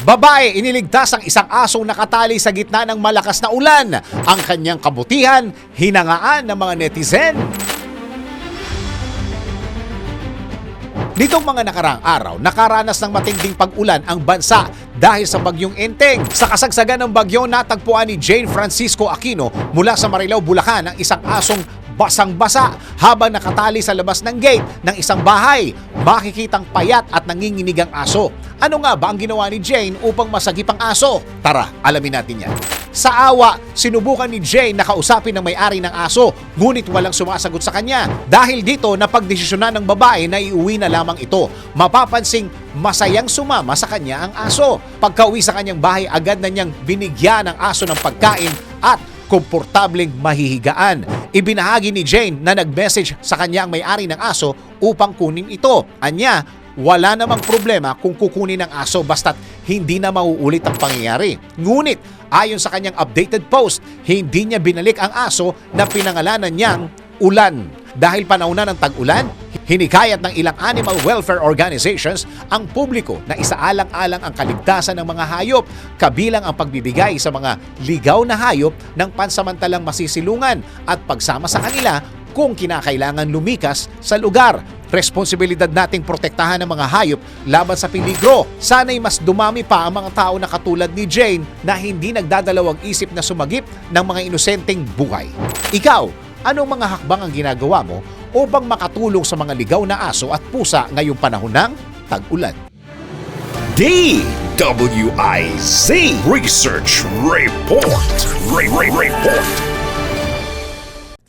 Babae, iniligtas ang isang asong nakatali sa gitna ng malakas na ulan. Ang kanyang kabutihan, hinangaan ng mga netizen. Nitong mga nakaraang araw, nakaranas ng matinding pag-ulan ang bansa dahil sa bagyong Enteng. Sa kasagsagan ng bagyo, natagpuan ni Jane Francisco Aquino mula sa Marilao, Bulacan ang isang asong basang-basa habang nakatali sa labas ng gate ng isang bahay. Makikitang payat at nanginginig ang aso. Ano nga ba ang ginawa ni Jane upang masagip ang aso? Tara, alamin natin yan. Sa awa, sinubukan ni Jane na kausapin ng may-ari ng aso, ngunit walang sumasagot sa kanya. Dahil dito, napagdesisyonan ng babae na iuwi na lamang ito. Mapapansing masayang sumama sa kanya ang aso. Pagka-uwi sa kanyang bahay, agad na niyang binigyan ng aso ng pagkain at komportableng mahihigaan. Ibinahagi ni Jane na nag-message sa kanya ang may-ari ng aso upang kunin ito. Anya, wala namang problema kung kukunin ng aso basta't hindi na mauulit ang pangyayari. Ngunit, ayon sa kanyang updated post, hindi niya binalik ang aso na pinangalanan niyang Ulan. Dahil panahon na ng tag-ulan, hinikayat ng ilang animal welfare organizations ang publiko na isaalang-alang ang kaligtasan ng mga hayop, kabilang ang pagbibigay sa mga ligaw na hayop ng pansamantalang masisilungan at pagsama sa kanila kung kinakailangan lumikas sa lugar. Responsibilidad nating protektahan ng mga hayop laban sa peligro. Sana'y mas dumami pa ang mga tao na katulad ni Jane na hindi nagdadalawang isip na sumagip ng mga inosenteng buhay. Ikaw, anong mga hakbang ang ginagawa mo upang makatulong sa mga ligaw na aso at pusa ngayong panahon ng tag-ulan? DWIZ Research Report. Re- Re- Report.